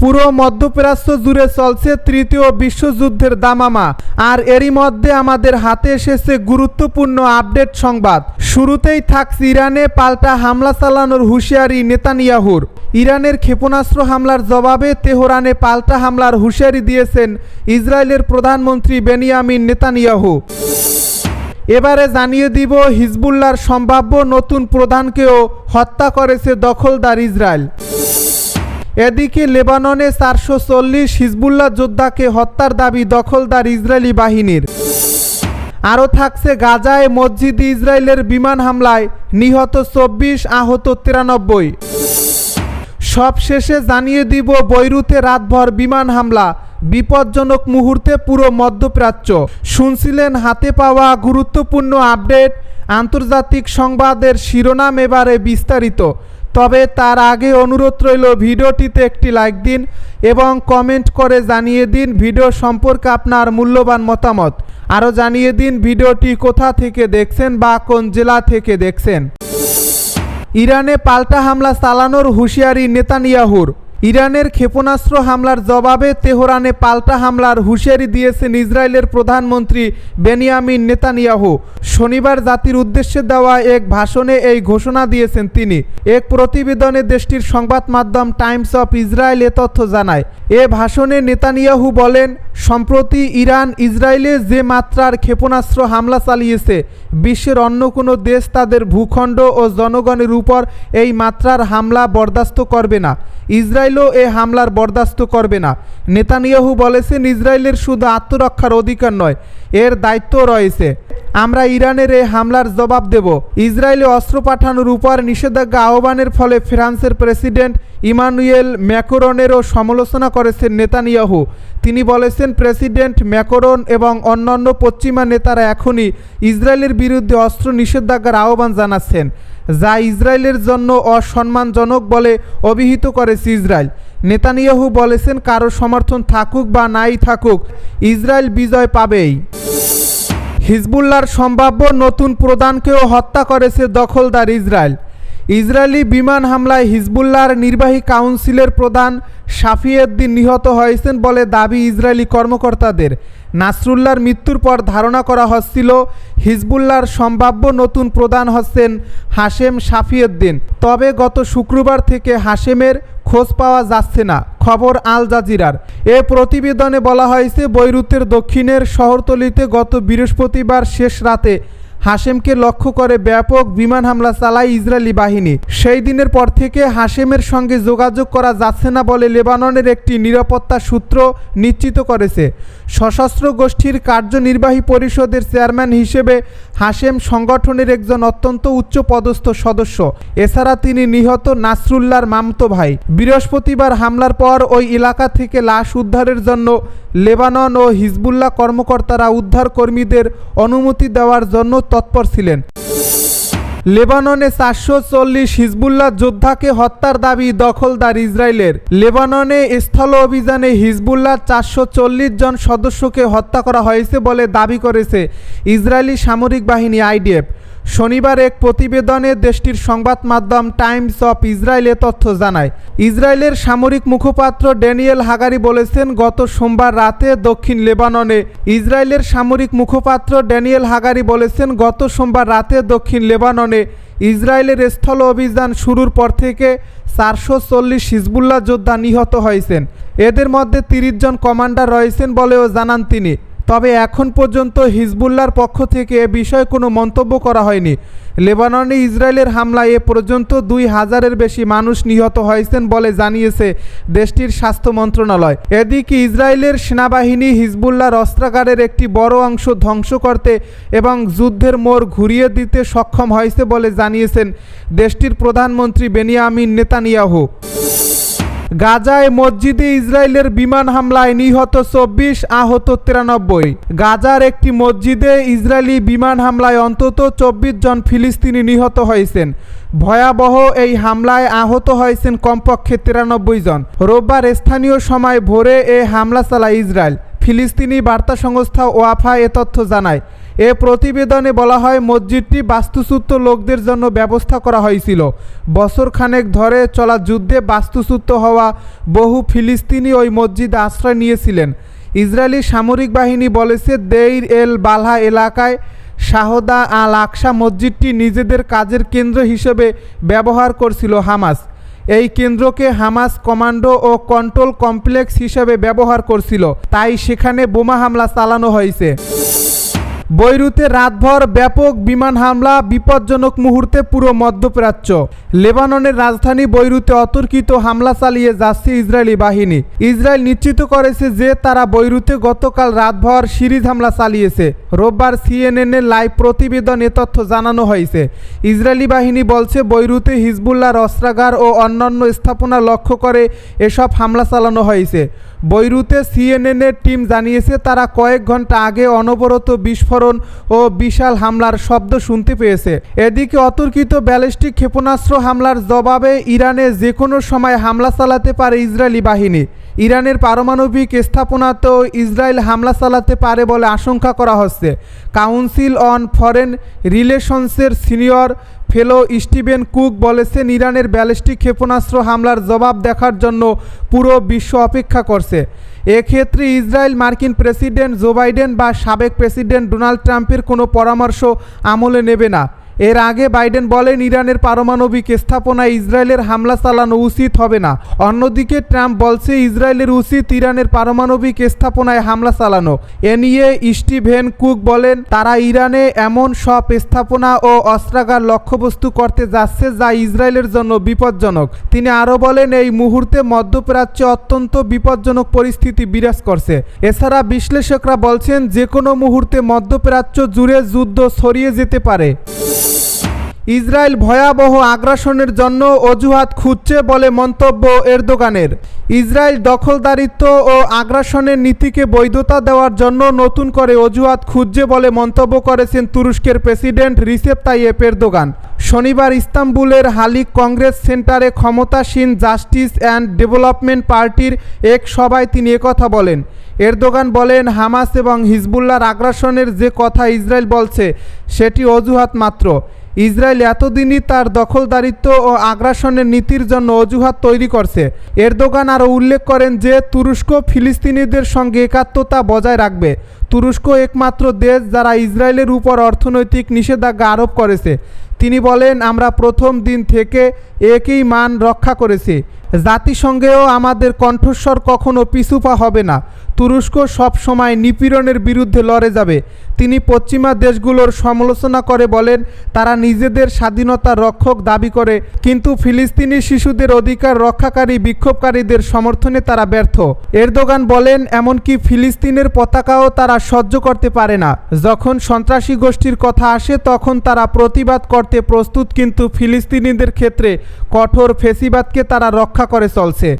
পুরো মধ্যপ্রাচ্য জুড়ে চলছে তৃতীয় বিশ্বযুদ্ধের দামামা। আর এরই মধ্যে আমাদের হাতে এসেছে গুরুত্বপূর্ণ আপডেট সংবাদ। শুরুতেই থাকছে ইরানে পাল্টা হামলা চালানোর হুঁশিয়ারি নেতানিয়াহুর। ইরানের ক্ষেপণাস্ত্র হামলার জবাবে তেহরানে পাল্টা হামলার হুঁশিয়ারি দিয়েছেন ইসরায়েলের প্রধানমন্ত্রী বেনিয়ামিন নেতানিয়াহু। এবারে জানিয়ে দিব হিজবুল্লার সম্ভাব্য নতুন প্রধানকেও হত্যা করেছে দখলদার ইসরায়েল। এদিকে লেবাননে চারশো চল্লিশ হিজবুল্লাহ যোদ্ধাকে হত্যার দাবি দখলদার ইসরায়েলি বাহিনীর। আরও থাকছে গাজায় মসজিদ ইসরায়েলের বিমান হামলায় নিহত চব্বিশ আহত তিরানব্বই। সব শেষে জানিয়ে দিব বৈরুতে রাতভর বিমান হামলা, বিপজ্জনক মুহূর্তে পুরো মধ্যপ্রাচ্য। শুনছিলেন হাতে পাওয়া গুরুত্বপূর্ণ আপডেট, আন্তর্জাতিক সংবাদের শিরোনাম এবারে বিস্তারিত। তবে তার আগে অনুরোধ রইল ভিডিওটিতে একটি লাইক দিন এবং কমেন্ট করে জানিয়ে দিন ভিডিও সম্পর্কে আপনার মূল্যবান মতামত। আরও জানিয়ে দিন ভিডিওটি কোথা থেকে দেখছেন বা কোন জেলা থেকে দেখছেন। ইরানে পাল্টা হামলা চালানোর হুঁশিয়ারি নেতানিয়াহুর। ইরানের ক্ষেপণাস্ত্র হামলার জবাবে তেহরানে পাল্টা হামলার হুঁশিয়ারি দিয়েছেন ইসরায়েলের প্রধানমন্ত্রী বেনিয়ামিন নেতানিয়াহু। শনিবার জাতির উদ্দেশ্যে দেওয়া এক ভাষণে এই ঘোষণা দিয়েছেন তিনি। এক প্রতিবেদনে দেশটির সংবাদ মাধ্যম টাইমস অফ ইসরায়েল এ তথ্য জানায়, এ ভাষণে নেতানিয়াহু বলেন, সম্প্রতি ইরান ইসরায়েলে যে মাত্রার ক্ষেপণাস্ত্র হামলা চালিয়েছে, বিশ্বের অন্য কোনো দেশ তাদের ভূখণ্ড ও জনগণের উপর এই মাত্রার হামলা বরদাস্ত করবে না। ইসরায়েলও এ হামলার বরদাস্ত করবে না। নেতানিয়াহু বলেছেন, ইসরায়েলের শুধু আত্মরক্ষার অধিকার নয়, এর দায়িত্ব রয়েছে। আমরা ইরানের এই হামলার জবাব দেব। ইসরায়েলে অস্ত্র পাঠানোর উপর নিষেধাজ্ঞা আহ্বানের ফলে ফ্রান্সের প্রেসিডেন্ট ইমানুয়েল ম্যাকরনেরও সমালোচনা করেছেন নেতানিয়াহু। তিনি বলেছেন, প্রেসিডেন্ট ম্যাকরন এবং অন্যান্য পশ্চিমা নেতারা এখনই ইসরায়েলের বিরুদ্ধে অস্ত্র নিষেধাজ্ঞার আহ্বান জানাচ্ছেন, যা ইসরায়েলের জন্য অসম্মানজনক বলে অভিহিত করেছে ইসরায়েল। নেতানিয়াহু বলেছেন, কারও সমর্থন থাকুক বা নাই থাকুক, ইসরায়েল বিজয় পাবেই। হিজবুল্লার সম্ভাব্য নতুন প্রধানকেও হত্যা করেছে দখলদার ইসরায়েল। ইসরায়েলি বিমান হামলায় হিজবুল্লাহর নির্বাহী কাউন্সিলের প্রধান শাফিয়েদ্দিন নিহত হয়েছেন বলে দাবি ইসরায়েলি কর্মকর্তাদের। নাসরুল্লাহর মৃত্যুর পর ধারণা করা হচ্ছিল হিজবুল্লাহর সম্ভাব্য নতুন প্রধান হচ্ছেন হাশেম শাফিউদ্দিন তবে গত শুক্রবার থেকে হাশেমের খোঁজ পাওয়া যাচ্ছে না, খবর আল জাজিরার। এ প্রতিবেদনে বলা হয়েছে, বৈরুতের দক্ষিণের শহরতলিতে গত বৃহস্পতিবার শেষ রাতে হাশেমকে লক্ষ্য করে ব্যাপক বিমান হামলা চালায় ইসরায়েলি বাহিনী। সেই দিনের পর থেকে হাশেমের সঙ্গে যোগাযোগ করা যাচ্ছে না বলে লেবাননের একটি নিরাপত্তা সূত্র নিশ্চিত করেছে। সশস্ত্র গোষ্ঠীর কার্যনির্বাহী পরিষদের চেয়ারম্যান হিসেবে হাশেম সংগঠনের একজন অত্যন্ত উচ্চ পদস্থ সদস্য। এছাড়া তিনি নিহত নাসরুল্লাহর মামতো ভাই। বৃহস্পতিবার হামলার পর ওই এলাকা থেকে লাশ উদ্ধারের জন্য লেবানন ও হিজবুল্লাহ কর্মকর্তারা উদ্ধার কর্মীদের অনুমতি দেওয়ার জন্য তৎপর ছিলেন। লেবাননে চারশো চল্লিশ হিজবুল্লাহ যোদ্ধাকে হত্যার দাবি দখলদার ইসরায়েলের। লেবাননে স্থল অভিযানে হিজবুল্লাহ চারশো চল্লিশ জন সদস্যকে হত্যা করা হয়েছে বলে দাবি করেছে ইসরায়েলি সামরিক বাহিনী আইডিএফ। শনিবার এক প্রতিবেদনে দেশটির সংবাদ মাধ্যম টাইমস অফ ইসরায়েল তথ্য জানায়। ইসরায়েলের সামরিক মুখপাত্র ড্যানিয়েল হাগারি বলেছেন, গত সোমবার রাতে দক্ষিণ লেবাননে ইসরায়েলের সামরিক মুখপাত্র ড্যানিয়েল হাগারি বলেছেন, গত সোমবার রাতে দক্ষিণ লেবাননে ইসরায়েলের স্থল অভিযান শুরুর পর থেকে চারশো চল্লিশ হিজবুল্লাহ যোদ্ধা নিহত হয়েছেন। এদের মধ্যে তিরিশ জন কমান্ডার রয়েছেন বলেও জানান তিনি। তবে এখন পর্যন্ত হিজবুল্লার পক্ষ থেকে এ বিষয়ে কোনো মন্তব্য করা হয়নি। লেবাননে ইসরায়েলের হামলায় এ পর্যন্ত দুই হাজারের বেশি মানুষ নিহত হয়েছেন বলে জানিয়েছে দেশটির স্বাস্থ্য মন্ত্রণালয়। এদিকে ইসরায়েলের সেনাবাহিনী হিজবুল্লাহর অস্ত্রাগারের একটি বড় অংশ ধ্বংস করতে এবং যুদ্ধের মোড় ঘুরিয়ে দিতে সক্ষম হয়েছে বলে জানিয়েছেন দেশটির প্রধানমন্ত্রী বেনিয়ামিন নেতানিয়াহু। গাজায় মসজিদে ইসরায়েলের বিমান হামলায় নিহত চব্বিশ আহত তিরানব্বই। গাজার একটি মসজিদে ইসরায়েলি বিমান হামলায় অন্তত চব্বিশ জন ফিলিস্তিনি নিহত হয়েছেন। ভয়াবহ এই হামলায় আহত হয়েছেন কমপক্ষে তিরানব্বই জন। রোববার স্থানীয় সময় ভোরে এ হামলা চালায় ইসরায়েল। ফিলিস্তিনি বার্তা সংস্থা ওয়াফা এ তথ্য জানায় এ প্রতিবেদনে বলা হয়, মসজিদটি বাস্তুচ্যুত লোকদের জন্য ব্যবস্থা করা হয়েছিল। বছরখানেক ধরে চলা যুদ্ধে বাস্তুচ্যুত হওয়া বহু ফিলিস্তিনি ওই মসজিদে আশ্রয় নিয়েছিলেন। ইসরায়েলি সামরিক বাহিনী বলেছে, দেইর এল বালহা এলাকায় শাহদা আল আকসা মসজিদটি নিজেদের কাজের কেন্দ্র হিসেবে ব্যবহার করছিল হামাস। এই কেন্দ্রকে হামাস কমান্ডো ও কন্ট্রোল কমপ্লেক্স হিসেবে ব্যবহার করছিল। তাই সেখানে বোমা হামলা চালানো হয়েছে। বৈরুতে রাতভর ব্যাপক বিমান হামলা, বিপজ্জনক মুহূর্তে পুরো মধ্যপ্রাচ্য। লেবাননের রাজধানী বৈরুতে অতর্কিত হামলা চালিয়ে যাচ্ছে ইসরায়েলি বাহিনী। ইসরায়েল নিশ্চিত করেছে যে তারা বৈরুতে গতকাল রাতভর সিরিজ হামলা চালিয়েছে। রোববার সিএনএনের লাইভ প্রতিবেদন এ তথ্য জানানো হয়েছে। ইসরায়েলি বাহিনী বলছে, বৈরুতে হিজবুল্লাহর অস্ত্রাগার ও অন্যান্য স্থাপনা লক্ষ্য করে এসব হামলা চালানো হয়েছে। বৈরুতে সিএনএনের টিম জানিয়েছে, তারা কয়েক ঘণ্টা আগে অনবরত বিস্ফোরণ ও বিশাল হামলার শব্দ শুনতে পেয়েছে। এদিকে অতর্কিত ব্যালিস্টিক ক্ষেপণাস্ত্র হামলার জবাবে ইরানে যে কোনো সময় হামলা চালাতে পারে ইসরায়েলি বাহিনী। ইরানের পারমাণবিক স্থাপনাতেও ইসরায়েল হামলা চালাতে পারে বলে আশঙ্কা করা হচ্ছে। কাউন্সিল অন ফরেন রিলেশনসের সিনিয়র ফেলো স্টিভেন কুক বলেছেন ইরানের ব্যালিস্টিক ক্ষেপণাস্ত্র হামলার জবাব দেখার জন্য পুরো বিশ্ব অপেক্ষা করছে। এক্ষেত্রে ইসরায়েল, মার্কিন প্রেসিডেন্ট জো বাইডেন বা সাবেক প্রেসিডেন্ট ডোনাল্ড ট্রাম্পের কোনো পরামর্শ আমলে নেবে না। এর আগে বাইডেন বলেন ইরানের পারমাণবিক স্থাপনায় ইসরায়েলের হামলা চালানো উচিত হবে না। অন্যদিকে ট্রাম্প বলছে ইসরায়েলের উচিত ইরানের পারমাণবিক স্থাপনায় হামলা চালানো। এ নিয়ে স্টিভেন কুক বলেন, তারা ইরানে এমন সব স্থাপনা ও অস্ত্রাগার লক্ষ্যবস্তু করতে যাচ্ছে যা ইসরায়েলের জন্য বিপজ্জনক। তিনি আরও বলেন, এই মুহূর্তে মধ্যপ্রাচ্যে অত্যন্ত বিপজ্জনক পরিস্থিতি বিরাজ করছে। এছাড়া বিশ্লেষকরা বলছেন, যে কোনো মুহূর্তে মধ্যপ্রাচ্য জুড়ে যুদ্ধ ছড়িয়ে যেতে পারে। ইসরায়েল ভয়াবহ আগ্রাসনের জন্য অজুহাত খুঁজছে বলে মন্তব্য এরদোগানের। ইসরায়েল দখলদারিত্ব ও আগ্রাসনের নীতিকে বৈধতা দেওয়ার জন্য নতুন করে অজুহাত খুঁজছে বলে মন্তব্য করেছেন তুরস্কের প্রেসিডেন্ট রিসেপ তাইয়েপ এরদোগান। শনিবার ইস্তাম্বুলের হালিক কংগ্রেস সেন্টারে ক্ষমতাসীন জাস্টিস অ্যান্ড ডেভেলপমেন্ট পার্টির এক সভায় তিনি একথা বলেন। এরদোগান বলেন, হামাস এবং হিজবুল্লার আগ্রাসনের যে কথা ইসরায়েল বলছে, সেটি অজুহাত মাত্র। ইসরায়েল এতদিনই তার দখলদারিত্ব ও আগ্রাসনের নীতির জন্য অজুহাত তৈরি করছে। এরদোগান আরও উল্লেখ করেন যে, তুরস্ক ফিলিস্তিনিদের সঙ্গে একাত্মতা বজায় রাখবে। তুরস্ক একমাত্র দেশ যারা ইসরায়েলের উপর অর্থনৈতিক নিষেধাজ্ঞা আরোপ করেছে। তিনি বলেন, আমরা প্রথম দিন থেকে একই মান রক্ষা করেছি। জাতিসংঘেও আমাদের কণ্ঠস্বর কখনো পিছুপা হবে না। তুরস্ক সব সময় নিপীড়নের বিরুদ্ধে লড়ে যাবে। তিনি পশ্চিমা দেশগুলোর সমালোচনা করে বলেন, তারা নিজেদের স্বাধীনতা রক্ষক দাবি করে, কিন্তু ফিলিস্তিনি শিশুদের অধিকার রক্ষাকারী বিক্ষোভকারীদের সমর্থনে তারা ব্যর্থ। এরদোগান বলেন, এমনকি ফিলিস্তিনের পতাকাও তারা সহ্য করতে পারে না। যখন সন্ত্রাসী গোষ্ঠীর কথা আসে, তখন তারা প্রতিবাদ করতে প্রস্তুত, কিন্তু ফিলিস্তিনিদের ক্ষেত্রে কঠোর ফেসিবাদকে তারা রক্ষা করে চলছে।